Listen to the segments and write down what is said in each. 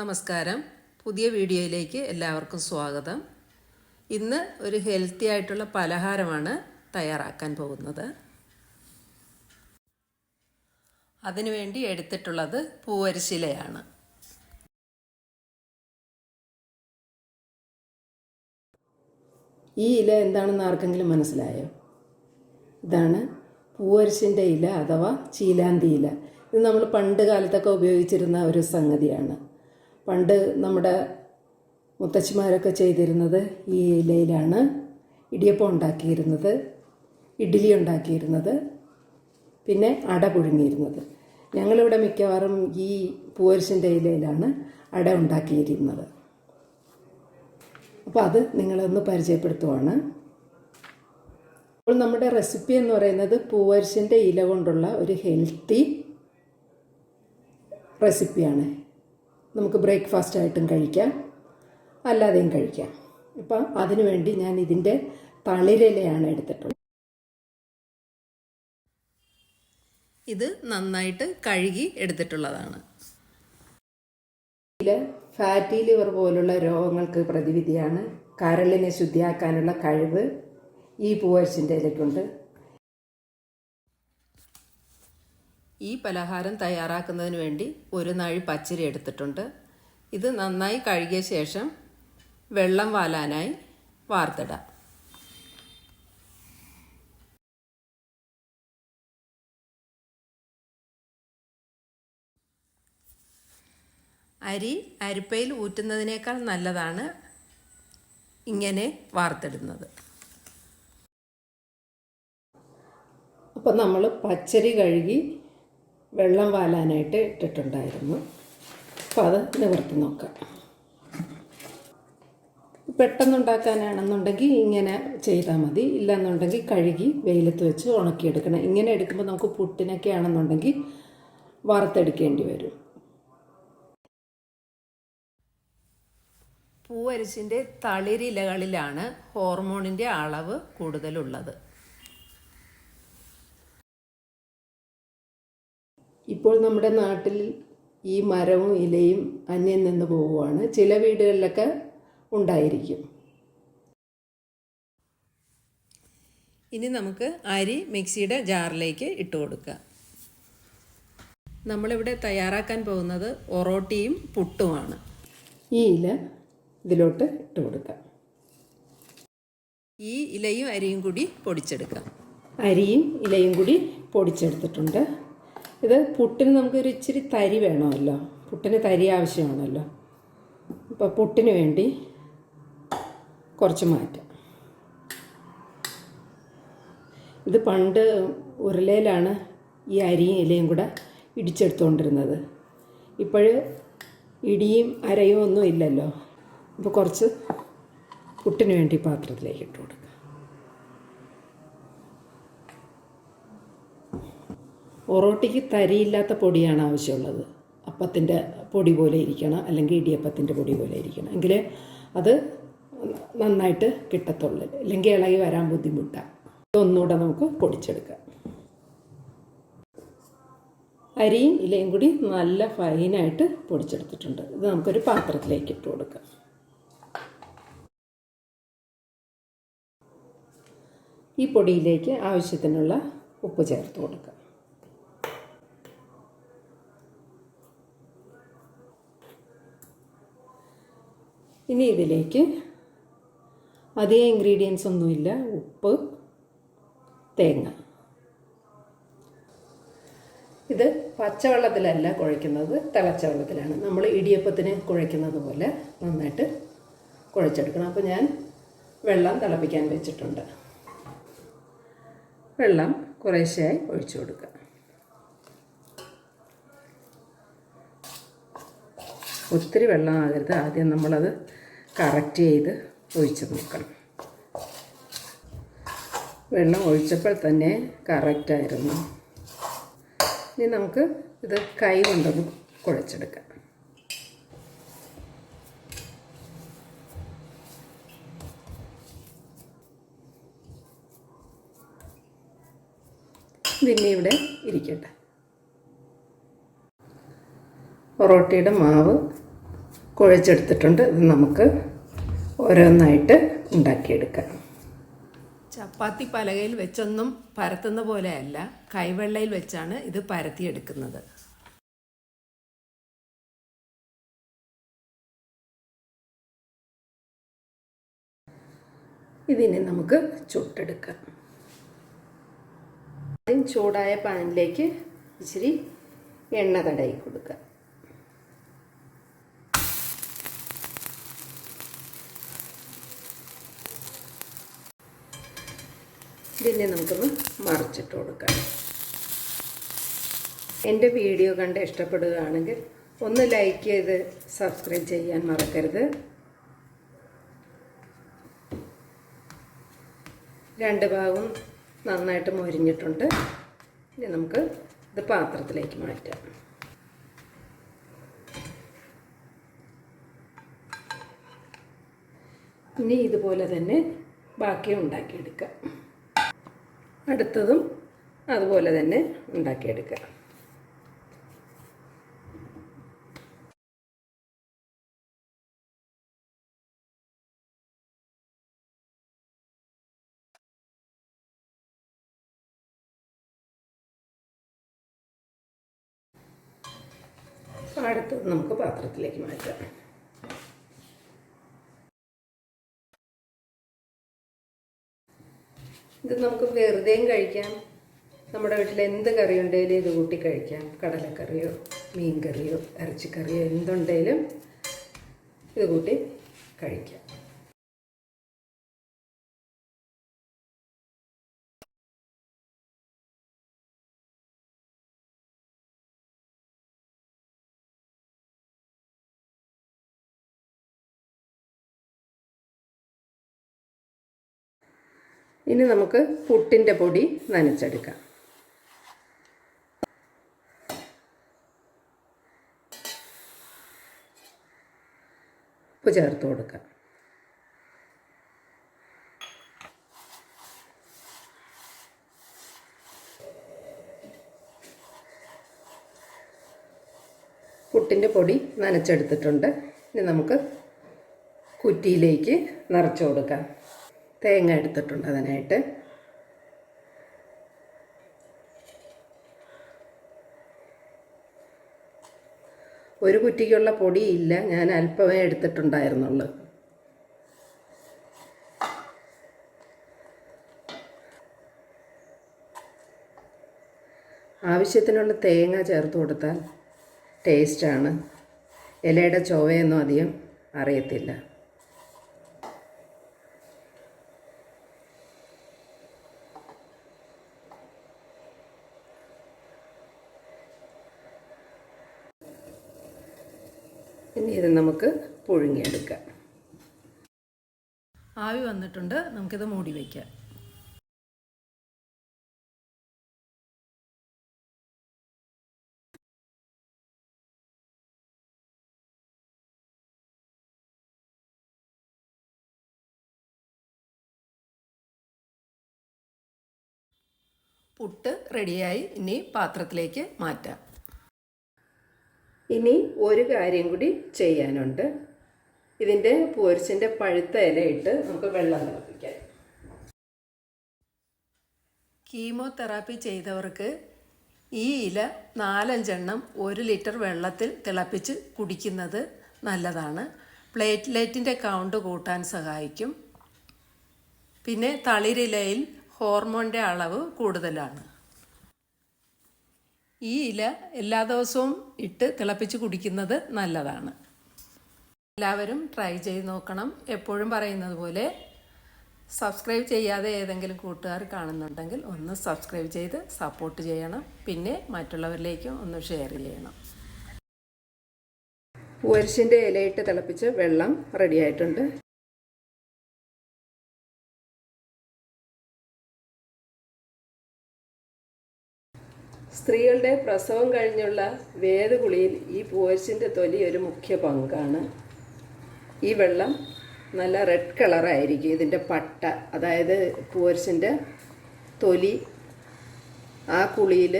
നമസ്കാരം. പുതിയ വീഡിയോയിലേക്ക് എല്ലാവർക്കും സ്വാഗതം. ഇന്ന് ഒരു ഹെൽത്തി ആയിട്ടുള്ള പലഹാരമാണ് തയ്യാറാക്കാൻ പോകുന്നത്. അതിനുവേണ്ടി എടുത്തിട്ടുള്ളത് പൂവരിശിലയാണ്. ഈ ഇല എന്താണെന്ന് ആർക്കെങ്കിലും മനസ്സിലായോ? ഇതാണ് പൂവരിശിന്റെ ഇല അഥവാ ചീലാന്തി ഇല. ഇത് നമ്മൾ പണ്ട് കാലത്തൊക്കെ ഉപയോഗിച്ചിരുന്ന ഒരു സംഗതിയാണ്. പണ്ട് നമ്മുടെ മുത്തച്ഛിമാരൊക്കെ ചെയ്തിരുന്നത് ഈ ഇലയിലാണ് ഇടിയപ്പം ഉണ്ടാക്കിയിരുന്നത് ഇഡ്ഡലി ഉണ്ടാക്കിയിരുന്നത് പിന്നെ അട പുഴുങ്ങിയിരുന്നത്. ഞങ്ങളിവിടെ മിക്കവാറും ഈ പൂവരിശിന്റെ ഇലയിലാണ് അട ഉണ്ടാക്കിയിരുന്നത്. അപ്പോൾ അത് നിങ്ങളൊന്ന് പരിചയപ്പെടുത്തുവാണ്. അപ്പോൾ നമ്മുടെ റെസിപ്പി എന്ന് പറയുന്നത് പൂവരിശിന്റെ ഇല കൊണ്ടുള്ള ഒരു ഹെൽത്തി റെസിപ്പിയാണ്. നമുക്ക് ബ്രേക്ക്ഫാസ്റ്റ് ആയിട്ടും കഴിക്കാം. അല്ലാതെയും കഴിക്കാം. അപ്പം അതിനുവേണ്ടി ഞാൻ ഇതിന്റെ തളിരിലയാണ് എടുത്തിട്ടുള്ളത്. ഇത് നന്നായിട്ട് കഴുകി എടുത്തിട്ടുള്ളതാണ്. ഇതിൽ ഫാറ്റി ലിവർ പോലുള്ള രോഗങ്ങൾക്ക് പ്രതിവിധിയാണ് കരളിനെ ശുദ്ധിയാക്കാനുള്ള കഴിവ് ഈ പൂവരിശിന്റെ ഇലയ്ക്കുണ്ട് ഈ പലഹാരം തയ്യാറാക്കുന്നതിന് വേണ്ടി ഒരു നാഴി പച്ചരി എടുത്തിട്ടുണ്ട്. ഇത് നന്നായി കഴുകിയ ശേഷം വെള്ളം വാലാനായി വാർത്തിടാം. അരി അരിപ്പയിൽ ഊറ്റുന്നതിനേക്കാൾ നല്ലതാണ് ഇങ്ങനെ വാർത്തിടുന്നത്. അപ്പം നമ്മൾ പച്ചരി കഴുകി വെള്ളം വാലാനായിട്ട് ഇട്ടിട്ടുണ്ടായിരുന്നു. അപ്പോൾ അത് നിവർത്തി നോക്കാം. പെട്ടെന്നുണ്ടാക്കാനാണെന്നുണ്ടെങ്കിൽ ഇങ്ങനെ ചെയ്താൽ മതി. ഇല്ലെന്നുണ്ടെങ്കിൽ കഴുകി വെയിലത്ത് വെച്ച് ഉണക്കിയെടുക്കണം. ഇങ്ങനെ എടുക്കുമ്പോൾ നമുക്ക് പുട്ടിനൊക്കെ ആണെന്നുണ്ടെങ്കിൽ വറുത്തെടുക്കേണ്ടി വരും. പൂവരിശിന്റെ തളിരിലകളിലാണ് ഹോർമോണിന്റെ അളവ് കൂടുതലുള്ളത്. ഇപ്പോൾ നമ്മുടെ നാട്ടിൽ ഈ മരവും ഇലയും അന്യം നിന്ന് പോവുകയാണ്. ചില വീടുകളിലൊക്കെ ഉണ്ടായിരിക്കും. ഇനി നമുക്ക് അരി മിക്സിയുടെ ജാറിലേക്ക് ഇട്ട് കൊടുക്കുക നമ്മളിവിടെ തയ്യാറാക്കാൻ പോകുന്നത് ഒറോട്ടിയും പുട്ടുമാണ്. ഈ ഇല ഇതിലോട്ട് ഇട്ട് കൊടുക്കാം. ഈ ഇലയും അരിയും കൂടി പൊടിച്ചെടുക്കാം. അരിയും ഇലയും കൂടി പൊടിച്ചെടുത്തിട്ടുണ്ട്. ഇത് പുട്ടിന് നമുക്കൊരു ഇച്ചിരി തരി വേണമല്ലോ. പുട്ടിന് തരി ആവശ്യമാണല്ലോ. അപ്പോൾ പുട്ടിന് വേണ്ടി കുറച്ച് മാറ്റാം. ഇത് പണ്ട് ഉരുളയിലാണ് ഈ അരിയും ഇലയും കൂടെ ഇടിച്ചെടുത്തുകൊണ്ടിരുന്നത് ഇപ്പോൾ ഇടിയും അരയും ഒന്നും ഇല്ലല്ലോ. അപ്പോൾ കുറച്ച് പുട്ടിന് വേണ്ടി പാത്രത്തിലേക്ക് ഇട്ട് കൊടുക്കുക ഒറോട്ടിക്ക് തരിയില്ലാത്ത പൊടിയാണ് ആവശ്യമുള്ളത്. അപ്പത്തിന്റെ പൊടി പോലെ ഇരിക്കണം അല്ലെങ്കിൽ ഇടിയപ്പത്തിന്റെ പൊടി പോലെ ഇരിക്കണം. എങ്കിൽ അത് നന്നായിട്ട് കിട്ടത്തുള്ളൂ. അല്ലെങ്കിൽ ഇളകി വരാൻ ബുദ്ധിമുട്ടാണ് ഇതൊന്നുകൂടെ നമുക്ക് പൊടിച്ചെടുക്കാം. അരിയും ഇലയും കൂടി നല്ല ഫൈനായിട്ട് പൊടിച്ചെടുത്തിട്ടുണ്ട്. ഇത് നമുക്കൊരു പാത്രത്തിലേക്ക് ഇട്ട് കൊടുക്കാം. ഈ പൊടിയിലേക്ക് ആവശ്യത്തിനുള്ള ഉപ്പ് ചേർത്ത് കൊടുക്കാം. ഇനി ഇതിലേക്ക് അതേ ഇൻഗ്രീഡിയൻസ് ഒന്നുമില്ല. ഉപ്പ് തേങ്ങ. ഇത് പച്ചവെള്ളത്തിലല്ല കുഴയ്ക്കുന്നത് തിളച്ച വെള്ളത്തിലാണ് നമ്മൾ ഇടിയപ്പത്തിന് കുഴയ്ക്കുന്നത് പോലെ നന്നായിട്ട് കുഴച്ചെടുക്കണം. അപ്പോൾ ഞാൻ വെള്ളം തിളപ്പിക്കാൻ വെച്ചിട്ടുണ്ട്. വെള്ളം കുറേശ്ശെയായി ഒഴിച്ചു കൊടുക്കുക. ഒത്തിരി വെള്ളം ആകരുത്. ആദ്യം നമ്മളത് കറക്റ്റ് ചെയ്ത് ഒഴിച്ച് നോക്കണം. വെള്ളം ഒഴിച്ചപ്പോൾ തന്നെ കറക്റ്റായിരുന്നു ഇനി നമുക്ക് ഇത് കൈ കൊണ്ടൊന്ന് കുഴച്ചെടുക്കാം. പിന്നെ ഇവിടെ ഇരിക്കട്ടെ. പൊറോട്ടയുടെ മാവ് കുഴച്ചെടുത്തിട്ടുണ്ട്. ഇത് നമുക്ക് ഓരോന്നായിട്ട് ഉണ്ടാക്കിയെടുക്കാം. ചപ്പാത്തി പലകയിൽ വെച്ചൊന്നും പരത്തുന്ന പോലെയല്ല. കൈവെള്ളയിൽ വെച്ചാണ് ഇത് പരത്തിയെടുക്കുന്നത്. ഇതിനെ നമുക്ക് ചുട്ടെടുക്കാം. ആദ്യം ചൂടായ പാനിലേക്ക് ഇച്ചിരി എണ്ണ തടയി കൊടുക്കുക. ഇതിനെ നമുക്കൊന്ന് മറിച്ചിട്ട് കൊടുക്കാം. എന്റെ വീഡിയോ കണ്ട് ഇഷ്ടപ്പെടുകയാണെങ്കിൽ ഒന്ന് ലൈക്ക് ചെയ്ത് സബ്സ്ക്രൈബ് ചെയ്യാൻ മറക്കരുത്. രണ്ട് ഭാഗവും നന്നായിട്ട് മൊരിഞ്ഞിട്ടുണ്ട്. ഇനി നമുക്ക് ഇത് പാത്രത്തിലേക്ക് മാറ്റാം. ഇനി ഇതുപോലെ തന്നെ ബാക്കി ഉണ്ടാക്കിയെടുക്കാം. അടുത്തതും അതുപോലെ തന്നെ ഉണ്ടാക്കിയെടുക്കുക. അടുത്തത് നമുക്ക് പാത്രത്തിലേക്ക് മാറ്റാം. ഇത് നമുക്ക് വെറുതെയും കഴിക്കാം. നമ്മുടെ വീട്ടിൽ എന്ത് കറി ഉണ്ടെങ്കിലും ഇത് കൂട്ടി കഴിക്കാം. കടലക്കറിയോ മീൻ കറിയോ ഇറച്ചിക്കറിയോ എന്തുണ്ടെങ്കിലും ഇത് കൂട്ടി കഴിക്കാം. ഇനി നമുക്ക് പുട്ടിന്റെ പൊടി നനച്ചെടുക്കാം. ഉപ്പ് ചേർത്ത് കൊടുക്കാം. പുട്ടിന്റെ പൊടി നനച്ചെടുത്തിട്ടുണ്ട്. ഇനി നമുക്ക് കുറ്റിയിലേക്ക് നിറച്ചു കൊടുക്കാം. തേങ്ങ എടുത്തിട്ടുണ്ട് അതിനായിട്ട്. ഒരു കുറ്റിക്കുള്ള പൊടിയില്ല ഞാൻ അല്പമേ എടുത്തിട്ടുണ്ടായിരുന്നുള്ളൂ. ആവശ്യത്തിനുള്ള തേങ്ങ ചേർത്ത് കൊടുത്താൽ ടേസ്റ്റാണ് ഇലയുടെ ചൊവയൊന്നും അധികം അറിയത്തില്ല. ഇനി ഇത് നമുക്ക് പുഴുങ്ങിയെടുക്കാം. ആവി വന്നിട്ടുണ്ട്. നമുക്കിത് മൂടി വയ്ക്കാം പുട്ട് റെഡിയായി ഇനി പാത്രത്തിലേക്ക് മാറ്റാം. ഇനി ഒരു കാര്യം കൂടി ചെയ്യാനുണ്ട്. ഇതിന്റെ പോരിച്ചിന്റെ പഴുത്ത ഇലയിട്ട് നമുക്ക് വെള്ളം തിളപ്പിക്കാം. കീമോതെറാപ്പി ചെയ്തവർക്ക് ഈ ഇല നാലഞ്ചെണ്ണം ഒരു ലിറ്റർ വെള്ളത്തിൽ തിളപ്പിച്ച് കുടിക്കുന്നത് നല്ലതാണ്. പ്ലേറ്റ്ലേറ്റിന്റെ കൗണ്ട് കൂട്ടാൻ സഹായിക്കും. പിന്നെ തളിരിലയിൽ ഹോർമോണിന്റെ അളവ് കൂടുതലാണ്. ഈ ഇല എല്ലാ ദിവസവും ഇട്ട് തിളപ്പിച്ച് കുടിക്കുന്നത് നല്ലതാണ്. എല്ലാവരും ട്രൈ ചെയ്ത് നോക്കണം. എപ്പോഴും പറയുന്നത് പോലെ സബ്സ്ക്രൈബ് ചെയ്യാതെ ഏതെങ്കിലും കൂട്ടുകാർ കാണുന്നുണ്ടെങ്കിൽ ഒന്ന് സബ്സ്ക്രൈബ് ചെയ്ത് സപ്പോർട്ട് ചെയ്യണം. പിന്നെ മറ്റുള്ളവരിലേക്കും ഒന്ന് ഷെയർ ചെയ്യണം. പൂവരിശിന്റെ ഇലയിട്ട് തിളപ്പിച്ച് വെള്ളം റെഡിയായിട്ടുണ്ട് സ്ത്രീകളുടെ പ്രസവം കഴിഞ്ഞുള്ള വേദകുളിയിൽ ഈ പൂവച്ചിന്റെ തൊലി ഒരു മുഖ്യ പങ്കാണ്. ഈ വെള്ളം നല്ല റെഡ് കളറായിരിക്കും ഇതിന്റെ പട്ട അതായത് പൂവച്ചിന്റെ തൊലി ആ കുളിയിൽ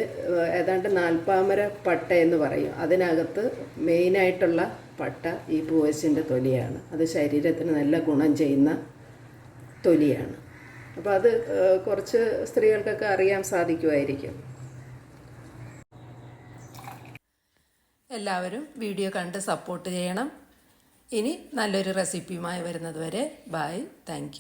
ഏതാണ്ട് നാൽപ്പാമര പട്ട എന്ന് പറയും. അതിനകത്ത് മെയിനായിട്ടുള്ള പട്ട ഈ പൂവശിന്റെ തൊലിയാണ്. അത് ശരീരത്തിന് നല്ല ഗുണം ചെയ്യുന്ന തൊലിയാണ്. അപ്പോൾ അത് കുറച്ച് സ്ത്രീകൾക്കൊക്കെ അറിയാൻ സാധിക്കുമായിരിക്കും. എല്ലാവരും വീഡിയോ കണ്ട് സപ്പോർട്ട് ചെയ്യണം. ഇനി നല്ലൊരു റെസിപ്പിയുമായി വരുന്നത് വരെ. Bye thank